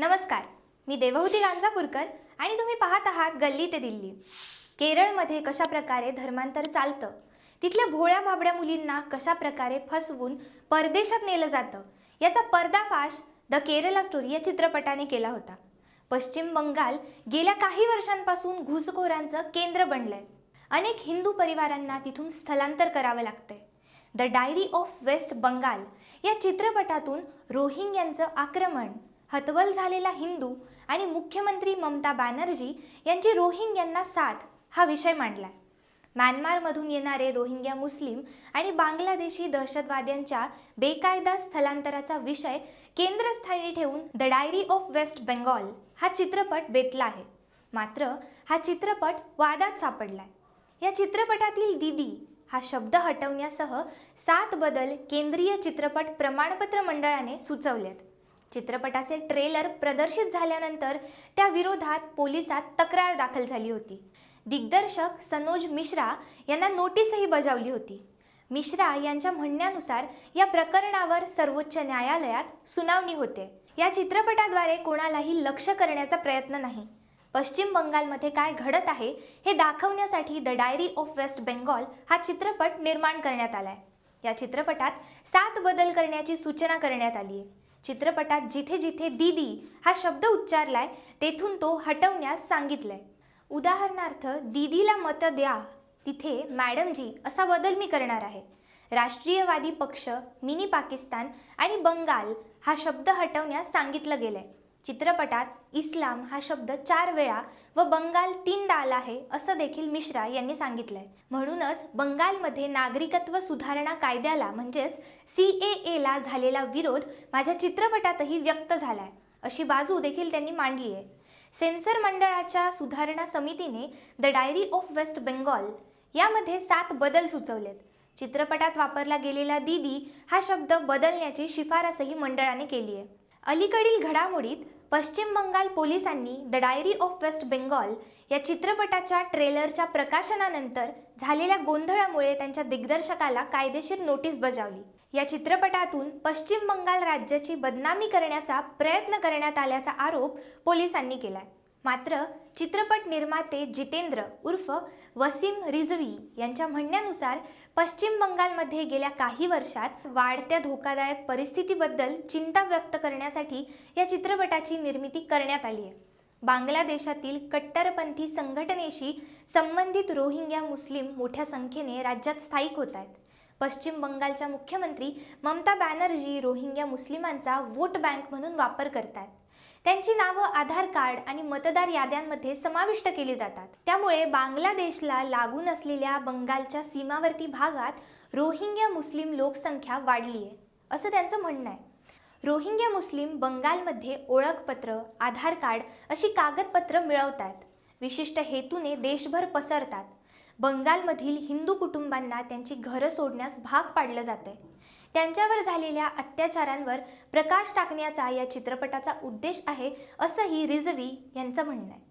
नमस्कार. मी देवहूती गांजापूरकर आणि तुम्ही पाहत आहात गल्ली ते दिल्ली. केरळमध्ये कशा प्रकारे धर्मांतर चालतं? तिथल्या भोळ्या भाबड्या मुलींना कशा प्रकारे फसवून परदेशात नेलं जातं? याचा पर्दाफाश द केरला स्टोरी या चित्रपटाने केला होता. पश्चिम बंगाल गेल्या काही वर्षांपासून घुसखोरांचं केंद्र बनलंय. अनेक हिंदू परिवारांना तिथून स्थलांतर करावं लागतंय. The diary of West Bengal या चित्रपटातून रोहिंग्यांचं आक्रमण हतबल झालेला हिंदू आणि मुख्यमंत्री ममता बॅनर्जी यांची रोहिंग्यांना साथ हा विषय मांडलाय. म्यानमारमधून येणारे रोहिंग्या मुस्लिम आणि बांगलादेशी दहशतवाद्यांच्या बेकायदा स्थलांतराचा विषय केंद्रस्थानी ठेवून the diary of West Bengal हा चित्रपट बेतला आहे. मात्र हा चित्रपट वादात सापडलाय. या चित्रपटातील दीदी हा शब्द हटवण्यासह सात बदल केंद्रीय चित्रपट प्रमाणपत्र मंडळाने सुचवलेत. चित्रपटाचे ट्रेलर प्रदर्शित झाल्यानंतर त्या विरोधात पोलिसात तक्रार दाखल झाली होती. दिग्दर्शक सनोज मिश्रा यांना नोटीसही बजावली होती. मिश्रा यांच्या म्हणण्यानुसार या प्रकरणावर सर्वोच्च न्यायालयात सुनावणी होते. या चित्रपटाद्वारे कोणालाही लक्ष करण्याचा प्रयत्न नाही. पश्चिम बंगालमध्ये काय घडत आहे हे दाखवण्यासाठी the diary of West Bengal हा चित्रपट निर्माण करण्यात आलाय. या चित्रपटात सात बदल करण्याची सूचना करण्यात आली आहे चित्रपटात जिथे जिथे दीदी हा शब्द उच्चारलाय तेथून तो हटवण्यास सांगितलंय. उदाहरणार्थ दीदीला मतं द्या तिथे मॅडमजी असा बदल मी करणार आहे. राष्ट्रीयवादी पक्ष मिनी पाकिस्तान आणि बंगाल हा शब्द हटवण्यास सांगितलं गेलंय. चित्रपटात इस्लाम हा शब्द चार वेळा व बंगाल तीनदा आला आहे असं देखील मिश्रा यांनी सांगितलंय. म्हणूनच बंगालमध्ये नागरिकत्व सुधारणा कायद्याला म्हणजेच सी ए एला झालेला विरोध माझ्या चित्रपटातही व्यक्त झालाय अशी बाजू देखील त्यांनी मांडली आहे सेन्सर मंडळाच्या सुधारणा समितीने the diary of West Bengal यामध्ये सात बदल सुचवलेत. चित्रपटात वापरला गेलेला दीदी हा शब्द बदलण्याची शिफारसही मंडळाने केली आहे अलीकडील घडामोडीत पश्चिम बंगाल पोलिसांनी the diary of West Bengal या चित्रपटाच्या ट्रेलरच्या प्रकाशनानंतर झालेल्या गोंधळामुळे त्यांच्या दिग्दर्शकाला कायदेशीर नोटीस बजावली. या चित्रपटातून पश्चिम बंगाल राज्याची बदनामी करण्याचा प्रयत्न करण्यात आल्याचा आरोप पोलिसांनी केलाय. मात्र चित्रपट निर्माते जितेंद्र उर्फ वसीम रिझवी यांच्या म्हणण्यानुसार पश्चिम बंगालमध्ये गेल्या काही वर्षात वाढत्या धोकादायक परिस्थितीबद्दल चिंता व्यक्त करण्यासाठी या चित्रपटाची निर्मिती करण्यात आली आहे. बांगलादेशातील कट्टरपंथी संघटनेशी संबंधित रोहिंग्या मुस्लिम मोठ्या संख्येने राज्यात स्थायिक होत आहेत. पश्चिम बंगालच्या मुख्यमंत्री ममता बॅनर्जी रोहिंग्या मुस्लिमांचा वोट बँक म्हणून वापर करतात. त्यांची नावं आधार कार्ड आणि मतदार याद्यांमध्ये समाविष्ट केली जातात. त्यामुळे बांगलादेशला लागून असलेल्या बंगालच्या सीमावर्ती भागात रोहिंग्या मुस्लिम लोकसंख्या वाढली आहे असं त्यांचं म्हणणं आहे. रोहिंग्या मुस्लिम बंगालमध्ये ओळखपत्र आधार कार्ड अशी कागदपत्र मिळवतात. विशिष्ट हेतूने देशभर पसरतात. बंगालमधील हिंदू कुटुंबांना त्यांची घरं सोडण्यास भाग पाडलं जाते त्यांच्यावर झालेल्या अत्याचारांवर प्रकाश टाकण्याचा या चित्रपटाचा उद्देश आहे असंही रिझवी यांचं म्हणणं आहे.